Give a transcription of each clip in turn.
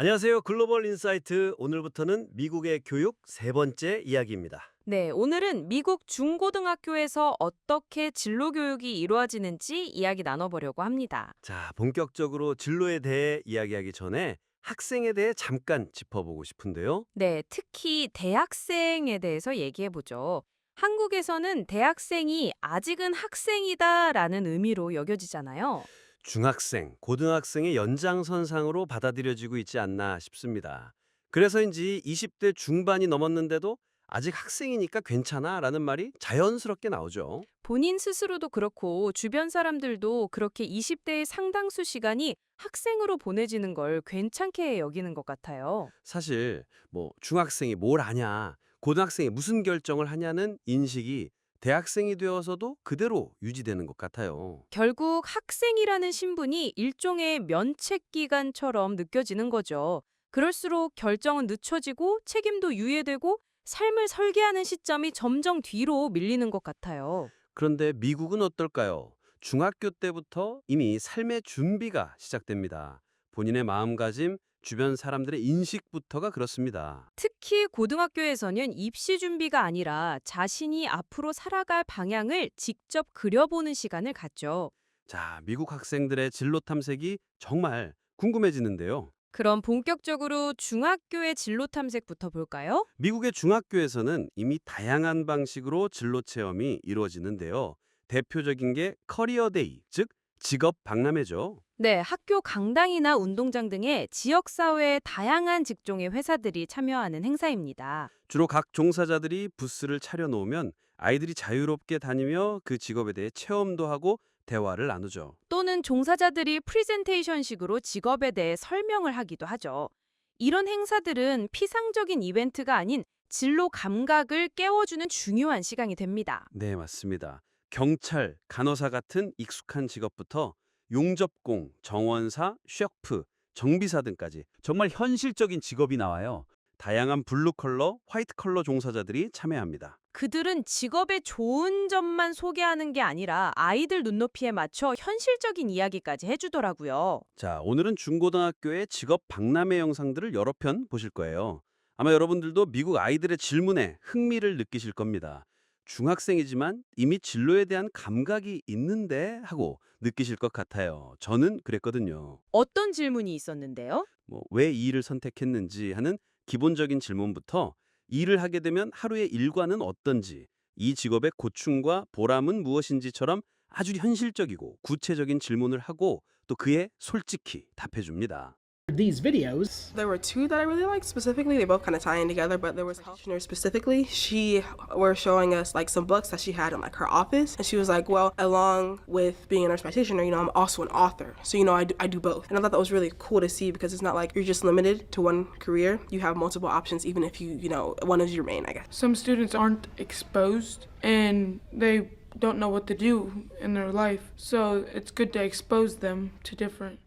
안녕하세요. 글로벌 인사이트 오늘부터는 미국의 교육 세 번째 이야기입니다. 네, 오늘은 미국 중고등학교에서 어떻게 진로 교육이 이루어지는지 이야기 나눠보려고 합니다. 자, 본격적으로 진로에 대해 이야기하기 전에 학생에 대해 잠깐 짚어보고 싶은데요. 네, 특히 대학생에 대해서 얘기해 보죠. 한국에서는 대학생이 아직은 학생이다라는 의미로 여겨지잖아요. 중학생, 고등학생의 연장선상으로 받아들여지고 있지 않나 싶습니다. 그래서인지 20대 중반이 넘었는데도 아직 학생이니까 괜찮아 라는 말이 자연스럽게 나오죠. 본인 스스로도 그렇고 주변 사람들도 그렇게 20대의 상당수 시간이 학생으로 보내지는 걸 괜찮게 여기는 것 같아요. 사실 뭐 중학생이 뭘 아냐, 고등학생이 무슨 결정을 하냐는 인식이 대학생이 되어서도 그대로 유지되는 것 같아요. 결국 학생이라는 신분이 일종의 면책기관처럼 느껴지는 거죠. 그럴수록 결정은 늦춰지고 책임도 유예되고 삶을 설계하는 시점이 점점 뒤로 밀리는 것 같아요. 그런데 미국은 어떨까요? 중학교 때부터 이미 삶의 준비가 시작됩니다. 본인의 마음가짐, 주변 사람들의 인식부터가 그렇습니다. 특히 고등학교에서는 입시 준비가 아니라 자신이 앞으로 살아갈 방향을 직접 그려보는 시간을 갖죠. 자, 미국 학생들의 진로 탐색이 정말 궁금해지는데요. 그럼 본격적으로 중학교의 진로 탐색부터 볼까요? 미국의 중학교에서는 이미 다양한 방식으로 진로 체험이 이루어지는데요. 대표적인 게 커리어 데이, 즉 직업 박람회죠. 네, 학교 강당이나 운동장 등의 지역사회의 다양한 직종의 회사들이 참여하는 행사입니다. 주로 각 종사자들이 부스를 차려놓으면 아이들이 자유롭게 다니며 그 직업에 대해 체험도 하고 대화를 나누죠. 또는 종사자들이 프리젠테이션식으로 직업에 대해 설명을 하기도 하죠. 이런 행사들은 피상적인 이벤트가 아닌 진로 감각을 깨워주는 중요한 시간이 됩니다. 네, 맞습니다. 경찰, 간호사 같은 익숙한 직업부터 용접공, 정원사, 셰프, 정비사 등까지 정말 현실적인 직업이 나와요. 다양한 블루 컬러, 화이트 컬러 종사자들이 참여합니다. 그들은 직업의 좋은 점만 소개하는 게 아니라 아이들 눈높이에 맞춰 현실적인 이야기까지 해주더라고요. 자, 오늘은 중고등학교의 직업 박람회 영상들을 여러 편 보실 거예요. 아마 여러분들도 미국 아이들의 질문에 흥미를 느끼실 겁니다. 중학생이지만 이미 진로에 대한 감각이 있는데 하고 느끼실 것 같아요. 저는 그랬거든요. 어떤 질문이 있었는데요? 뭐 왜 이 일을 선택했는지 하는 기본적인 질문부터 일을 하게 되면 하루의 일과는 어떤지, 이 직업의 고충과 보람은 무엇인지처럼 아주 현실적이고 구체적인 질문을 하고 또 그에 솔직히 답해 줍니다. These videos, There were two that I really liked specifically. They both kind of tie in together, but there was Healthner specifically. She were showing us like some books that she had in like her office, and she was like, "Well, along with being a nurse practitioner, you know, I'm also an author. So you know, I do, I do both." And I thought that was really cool to see because it's not like you're just limited to one career. You have multiple options, even if you you know one is your main, I guess. some students aren't exposed and they don't know what to do in their life. So it's good to expose them to different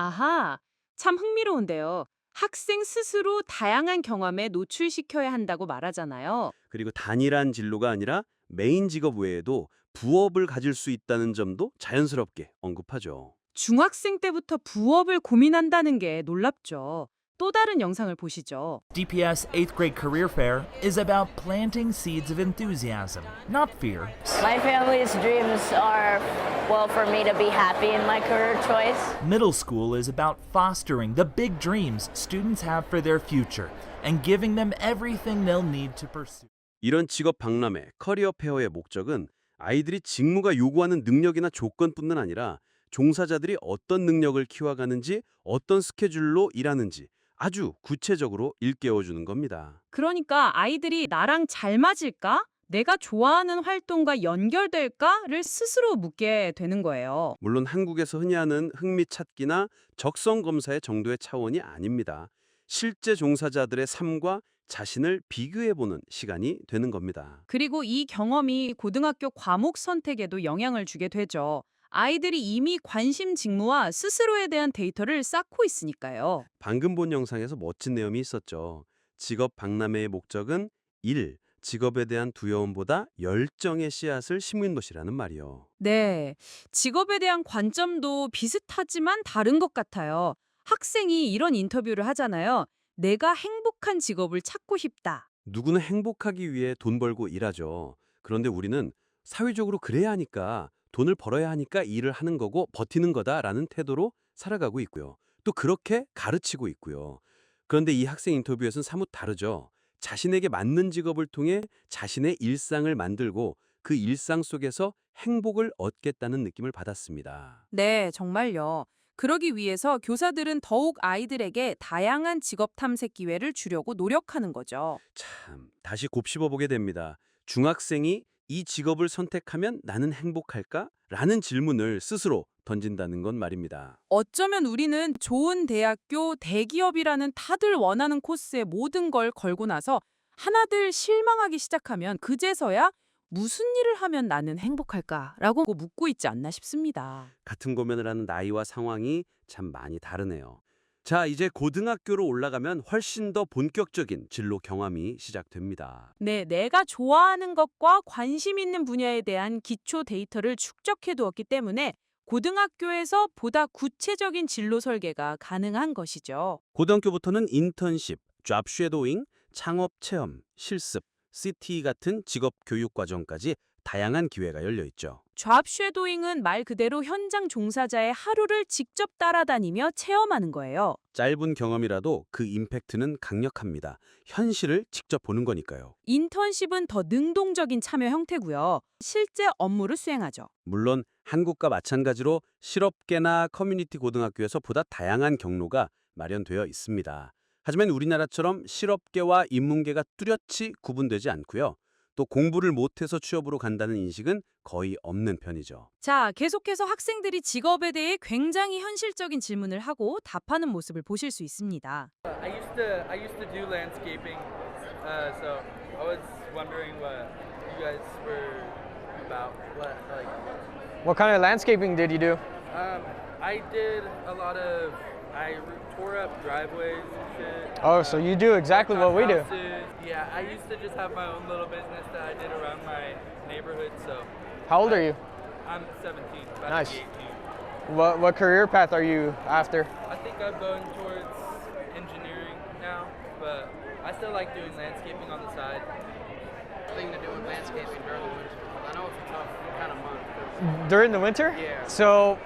아하, 참 흥미로운데요. 학생 스스로 다양한 경험에 노출시켜야 한다고 말하잖아요. 그리고 단일한 진로가 아니라 메인 직업 외에도 부업을 가질 수 있다는 점도 자연스럽게 언급하죠. 중학생 때부터 부업을 고민한다는 게 놀랍죠. 또 다른 영상을 보시죠. DPS 8th grade career fair is about planting seeds of enthusiasm, not fear. My family's dreams are, well, for me to be happy in my career choice. Middle school is about fostering the big dreams students have for their future and giving them everything they'll need to pursue. 이런 직업 박람회, 커리어 페어의 목적은 아이들이 직무가 요구하는 능력이나 조건뿐만 아니라 종사자들이 어떤 능력을 키워가는지, 어떤 스케줄로 일하는지 아주 구체적으로 일깨워주는 겁니다. 그러니까 아이들이 나랑 잘 맞을까? 내가 좋아하는 활동과 연결될까?를 스스로 묻게 되는 거예요. 물론 한국에서 흔히 하는 흥미 찾기나 적성 검사의 정도의 차원이 아닙니다. 실제 종사자들의 삶과 자신을 비교해보는 시간이 되는 겁니다. 그리고 이 경험이 고등학교 과목 선택에도 영향을 주게 되죠. 아이들이 이미 관심 직무와 스스로에 대한 데이터를 쌓고 있으니까요. 방금 본 영상에서 멋진 내용이 있었죠. 직업 박람회의 목적은 일, 직업에 대한 두려움보다 열정의 씨앗을 심는 것이라는 말이요. 네. 직업에 대한 관점도 비슷하지만 다른 것 같아요. 학생이 이런 인터뷰를 하잖아요. 내가 행복한 직업을 찾고 싶다. 누구는 행복하기 위해 돈 벌고 일하죠. 그런데 우리는 사회적으로 그래야 하니까 돈을 벌어야 하니까 일을 하는 거고 버티는 거다라는 태도로 살아가고 있고요. 또 그렇게 가르치고 있고요. 그런데 이 학생 인터뷰에서는 사뭇 다르죠. 자신에게 맞는 직업을 통해 자신의 일상을 만들고 그 일상 속에서 행복을 얻겠다는 느낌을 받았습니다. 네, 정말요. 그러기 위해서 교사들은 더욱 아이들에게 다양한 직업 탐색 기회를 주려고 노력하는 거죠. 참, 다시 곱씹어 보게 됩니다. 중학생이 이 직업을 선택하면 나는 행복할까? 라는 질문을 스스로 던진다는 건 말입니다. 어쩌면 우리는 좋은 대학교, 대기업이라는 다들 원하는 코스에 모든 걸 걸고 나서 하나들 실망하기 시작하면 그제서야 무슨 일을 하면 나는 행복할까라고 묻고 있지 않나 싶습니다. 같은 고민을 하는 나이와 상황이 참 많이 다르네요. 자, 이제 고등학교로 올라가면 훨씬 더 본격적인 진로 경험이 시작됩니다. 네, 내가 좋아하는 것과 관심 있는 분야에 대한 기초 데이터를 축적해 두었기 때문에 고등학교에서 보다 구체적인 진로 설계가 가능한 것이죠. 고등학교부터는 인턴십, 잡 쉐도잉, 창업 체험, 실습, CT 같은 직업 교육 과정까지 다양한 기회가 열려 있죠. 잡 쉐도잉은 말 그대로 현장 종사자의 하루를 직접 따라다니며 체험하는 거예요. 짧은 경험이라도 그 임팩트는 강력합니다. 현실을 직접 보는 거니까요. 인턴십은 더 능동적인 참여 형태고요. 실제 업무를 수행하죠. 물론 한국과 마찬가지로 실업계나 커뮤니티 고등학교에서 보다 다양한 경로가 마련되어 있습니다. 하지만 우리나라처럼 실업계와 인문계가 뚜렷이 구분되지 않고요. 또 공부를 못해서 취업으로 간다는 인식은 거의 없는 편이죠. 자, 계속해서 학생들이 직업에 대해 굉장히 현실적인 질문을 하고 답하는 모습을 보실 수 있습니다. I used to I used to do landscaping, uh, so I was wondering what you guys were about. What like? What kind of landscaping did you do? Um, I did a lot of I tore up driveways and shit. Oh, so you do exactly what we do. Yeah, I used to just have my own little business that I did around my neighborhood. So How old are you? I'm 17, about Nice. 18. What what career path are you after? I think I'm going towards engineering now, but I still like doing landscaping on the side. thing to do with landscaping during the winter. I know it's a tough kind of month. During the winter? Yeah. So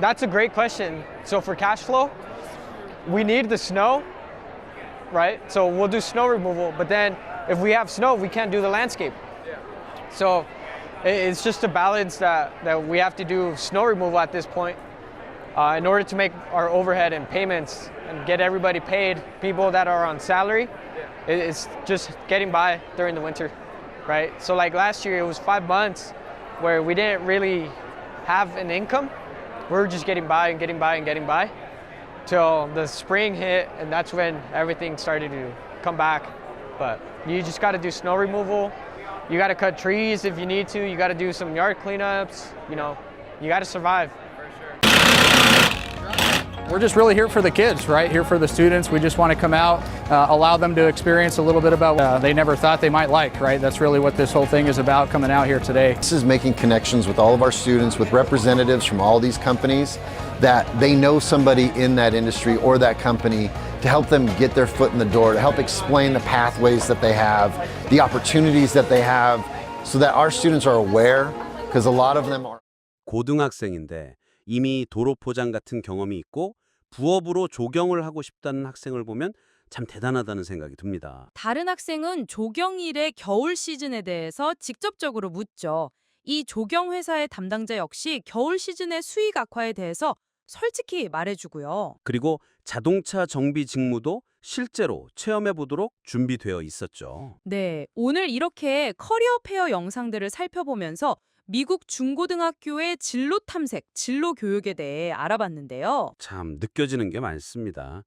that's a great question. So for cash flow, we need the snow, right? So we'll do snow removal, but then if we have snow, we can't do the landscape. So it's just a balance that, that we have to do snow removal at this point uh, in order to make our overhead and payments and get everybody paid. People that are on salary, it's just getting by during the winter, right? So like last year, it was five months where we didn't really have an income. We were just getting by and getting by and getting by till the spring hit, and that's when everything started to come back. But you just got to do snow removal. You got to cut trees if you need to. You got to do some yard cleanups. You know, you got to survive. We're just really here for the kids, right? Here for the students. We just want to come out, uh, allow them to experience a little bit about uh, they never thought they might like, right? That's really what this whole thing is about coming out here today. This is making connections with all of our students, with representatives from all these companies, that they know somebody in that industry or that company to help them get their foot in the door, to help explain the pathways that they have, the opportunities that they have, so that our students are aware, because a lot of them are. 고등학생인데 이미 도로 포장 같은 경험이 있고 부업으로 조경을 하고 싶다는 학생을 보면 참 대단하다는 생각이 듭니다. 다른 학생은 조경일의 겨울 시즌에 대해서 직접적으로 묻죠. 이 조경 회사의 담당자 역시 겨울 시즌의 수익 악화에 대해서 솔직히 말해주고요. 그리고 자동차 정비 직무도 실제로 체험해 보도록 준비되어 있었죠. 네, 오늘 이렇게 커리어 페어 영상들을 살펴보면서 미국 중고등학교의 진로 탐색, 진로 교육에 대해 알아봤는데요. 참 느껴지는 게 많습니다.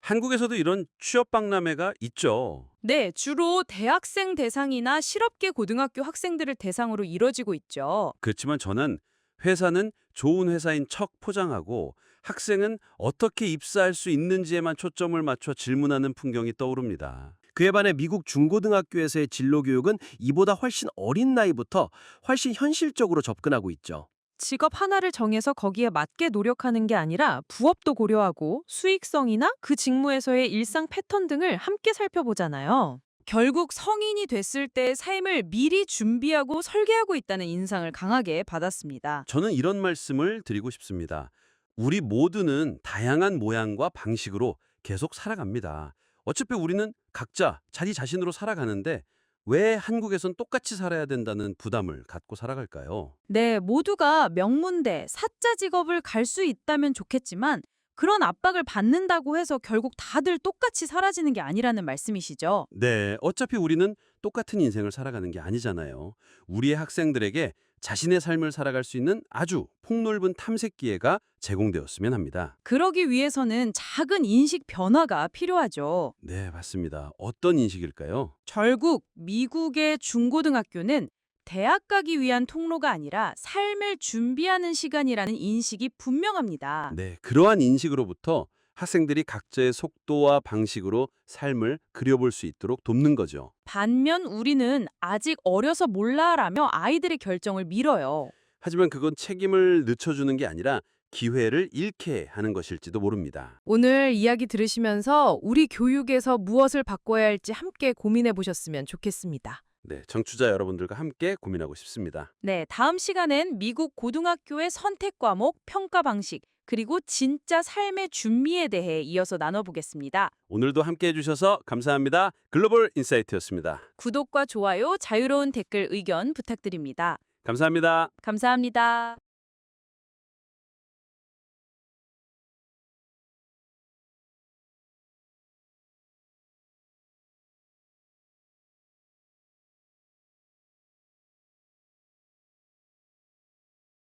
한국에서도 이런 취업 박람회가 있죠. 네, 주로 대학생 대상이나 실업계 고등학교 학생들을 대상으로 이뤄지고 있죠. 그렇지만 저는 회사는 좋은 회사인 척 포장하고 학생은 어떻게 입사할 수 있는지에만 초점을 맞춰 질문하는 풍경이 떠오릅니다. 그에 반해 미국 중고등학교에서의 진로 교육은 이보다 훨씬 어린 나이부터 훨씬 현실적으로 접근하고 있죠. 직업 하나를 정해서 거기에 맞게 노력하는 게 아니라 부업도 고려하고 수익성이나 그 직무에서의 일상 패턴 등을 함께 살펴보잖아요. 결국 성인이 됐을 때 삶을 미리 준비하고 설계하고 있다는 인상을 강하게 받았습니다. 저는 이런 말씀을 드리고 싶습니다. 우리 모두는 다양한 모양과 방식으로 계속 살아갑니다. 어차피 우리는 각자 자기 자신으로 살아가는데 왜 한국에선 똑같이 살아야 된다는 부담을 갖고 살아갈까요? 네, 모두가 명문대, 사자 직업을 갈 수 있다면 좋겠지만 그런 압박을 받는다고 해서 결국 다들 똑같이 사라지는 게 아니라는 말씀이시죠. 네, 어차피 우리는 똑같은 인생을 살아가는 게 아니잖아요. 우리의 학생들에게 자신의 삶을 살아갈 수 있는 아주 폭넓은 탐색 기회가 제공되었으면 합니다. 그러기 위해서는 작은 인식 변화가 필요하죠. 네, 맞습니다. 어떤 인식일까요? 결국 미국의 중고등학교는 대학 가기 위한 통로가 아니라 삶을 준비하는 시간이라는 인식이 분명합니다. 네, 그러한 인식으로부터 학생들이 각자의 속도와 방식으로 삶을 그려볼 수 있도록 돕는 거죠. 반면 우리는 아직 어려서 몰라라며 아이들의 결정을 밀어요. 하지만 그건 책임을 늦춰주는 게 아니라 기회를 잃게 하는 것일지도 모릅니다. 오늘 이야기 들으시면서 우리 교육에서 무엇을 바꿔야 할지 함께 고민해 보셨으면 좋겠습니다. 네, 정추자 여러분들과 함께 고민하고 싶습니다. 네, 다음 시간엔 미국 고등학교의 선택 과목, 평가 방식, 그리고 진짜 삶의 준비에 대해 이어서 나눠보겠습니다. 오늘도 함께 해주셔서 감사합니다. 글로벌 인사이트였습니다. 구독과 좋아요, 자유로운 댓글 의견 부탁드립니다. 감사합니다. 감사합니다.